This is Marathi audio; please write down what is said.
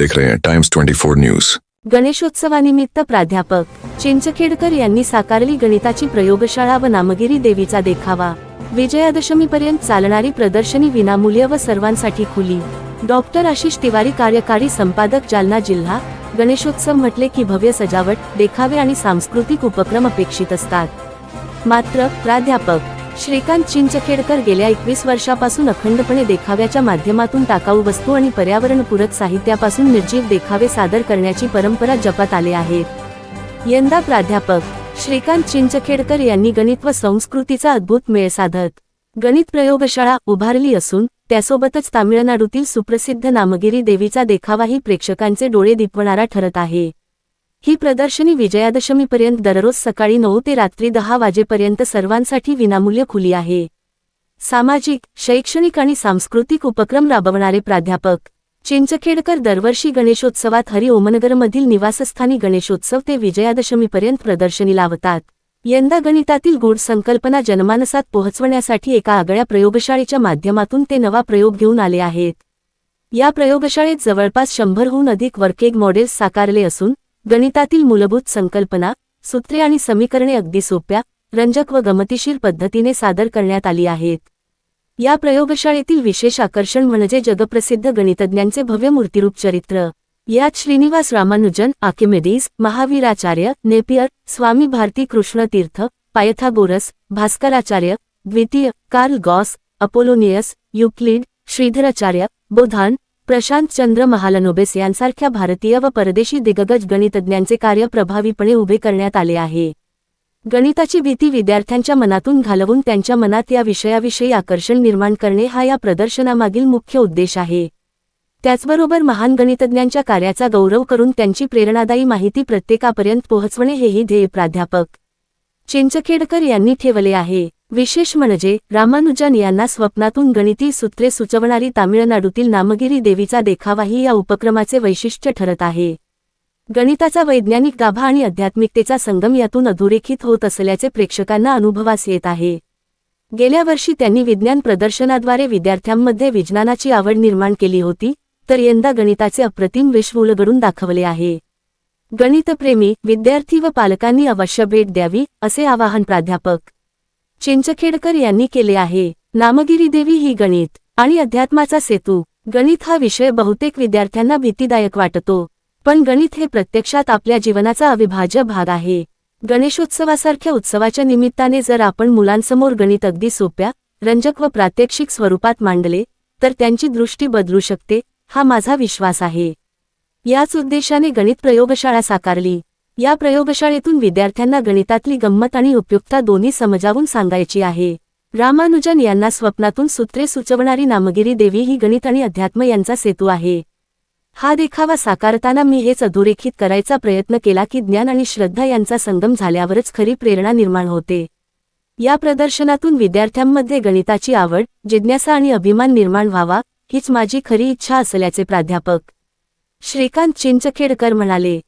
देख रहे हैं टाइम्स 24 न्यूज गणेशोत्सवानिमित्त प्राध्यापक चिंचखेडकर यांनी साकारली गणिताची प्रयोगशाळा व नामगिरी देवीचा देखावा. विजयादशमीपर्यंत चालणारी प्रदर्शनी विनामूल्य व सर्वांसाठी खुली. डॉक्टर आशिष तिवारी कार्यकारी संपादक जालना जिल्हा. गणेशोत्सव म्हटले की भव्य सजावट देखावे आणि सांस्कृतिक उपक्रम अपेक्षित असतात. मात्र प्राध्यापक श्रीकांत चिंचखेडकर गेल्या एकवीस वर्षापासून अखंडपणे देखाव्याच्या माध्यमातून टाकाऊ वस्तू आणि पर्यावरणपूरक साहित्यापासून निर्जीव देखावे सादर करण्याची परंपरा जपात आले आहेत. यंदा प्राध्यापक श्रीकांत चिंचखेडकर यांनी गणित व संस्कृतीचा अद्भुत मेळ साधत. गणित प्रयोगशाळा उभारली असून त्यासोबतच तामिळनाडूतील सुप्रसिद्ध नामगिरी देवीचा देखावाही प्रेक्षकांचे डोळे दिपवणारा ठरत आहे. ही प्रदर्शनी विजयादशमीपर्यंत दररोज सकाळी नऊ ते रात्री दहा वाजेपर्यंत सर्वांसाठी विनामूल्य खुली आहे. सामाजिक शैक्षणिक आणि सांस्कृतिक उपक्रम राबवणारे प्राध्यापक चिंचखेडकर दरवर्षी गणेशोत्सवात हरी ओमनगरमधील निवासस्थानी गणेशोत्सव ते विजयादशमीपर्यंत प्रदर्शनी लावतात. यंदा गणितातील गूढ संकल्पना जनमानसात पोहोचवण्यासाठी एका आगळ्या प्रयोगशाळेच्या माध्यमातून ते नवा प्रयोग घेऊन आले आहेत. या प्रयोगशाळेत जवळपास शंभरहून अधिक वर्केग मॉडेल्स साकारले असून गणितातील मूलभूत संकल्पना सूत्रे आणि समीकरणे अगदी सोप्या रंजक व गमतीशीर पद्धतीने सादर करण्यात आली आहेत. या प्रयोगशाळेतील विशेष आकर्षण म्हणजे जगप्रसिद्ध गणितज्ञांचे भव्य मूर्तिरूप चरित्र. यात Srinivasa Ramanujan Archimedes Mahaviracharya Napier Swami Bharati Krishnatirtha Pythagoras Bhaskaracharya द्वितीय Carl Gauss Apollonius Euclid Sridharacharya बोधान Prasanta Chandra Mahalanobis यांसारख्या भारतीय व परदेशी दिग्गज गणितज्ञांचे कार्य प्रभावीपणे उभे करण्यात आले आहे. गणिताची भीती विद्यार्थ्यांच्या मनातून घालवून त्यांच्या मनात या विषयाविषयी आकर्षण निर्माण करणे हा या प्रदर्शनामागील मुख्य उद्देश आहे. त्याचबरोबर महान गणितज्ञांच्या कार्याचा गौरव करून त्यांची प्रेरणादायी माहिती प्रत्येकापर्यंत पोहोचवणे हेही ध्येय प्राध्यापक चिंचखेडकर यांनी ठेवले आहे. विशेष म्हणजे रामानुजन यांना स्वप्नातून गणिती सूत्रे सुचवणारी तामिळनाडूतील नामगिरी देवीचा देखावाही या उपक्रमाचे वैशिष्ट्य ठरत आहे. गणिताचा वैज्ञानिक गाभा आणि आध्यात्मिकतेचा संगम यातून अधोरेखित होत असल्याचे प्रेक्षकांना अनुभवास येत आहे. गेल्या वर्षी त्यांनी विज्ञान प्रदर्शनाद्वारे विद्यार्थ्यांमध्ये विज्ञानाची आवड निर्माण केली होती तर यंदा गणिताचे अप्रतिम विश्व उलगडून दाखवले आहे. गणितप्रेमी विद्यार्थी व पालकांनी अवश्य भेट द्यावी असे आवाहन प्राध्यापक चिंचखेडकर यांनी केले आहे. नामगिरी देवी ही गणित आणि अध्यात्माचा सेतू. गणित हा विषय बहुतेक विद्यार्थ्यांना भीतीदायक वाटतो पण गणित हे प्रत्यक्षात आपल्या जीवनाचा अविभाज्य भाग आहे. गणेशोत्सवासारख्या उत्सवाच्या निमित्ताने जर आपण मुलांसमोर गणित अगदी सोप्या रंजक व प्रात्यक्षिक स्वरूपात मांडले तर त्यांची दृष्टी बदलू शकते हा माझा विश्वास आहे. याच उद्देशाने गणित प्रयोगशाळा साकारली. या प्रयोगशाळेतून विद्यार्थ्यांना गणितातली गंमत आणि उपयुक्तता दोन्ही समजावून सांगायची आहे. रामानुजन यांना स्वप्नातून सूत्रे सुचवणारी नामगिरी देवी ही गणित आणि अध्यात्म यांचा सेतू आहे. हा देखावा साकारताना मी हेच अधोरेखित करायचा प्रयत्न केला की ज्ञान आणि श्रद्धा यांचा संगम झाल्यावरच खरी प्रेरणा निर्माण होते. या प्रदर्शनातून विद्यार्थ्यांमध्ये गणिताची आवड जिज्ञासा आणि अभिमान निर्माण व्हावा हीच माझी खरी इच्छा असल्याचे प्राध्यापक श्रीकांत चिंचखेडकर म्हणाले.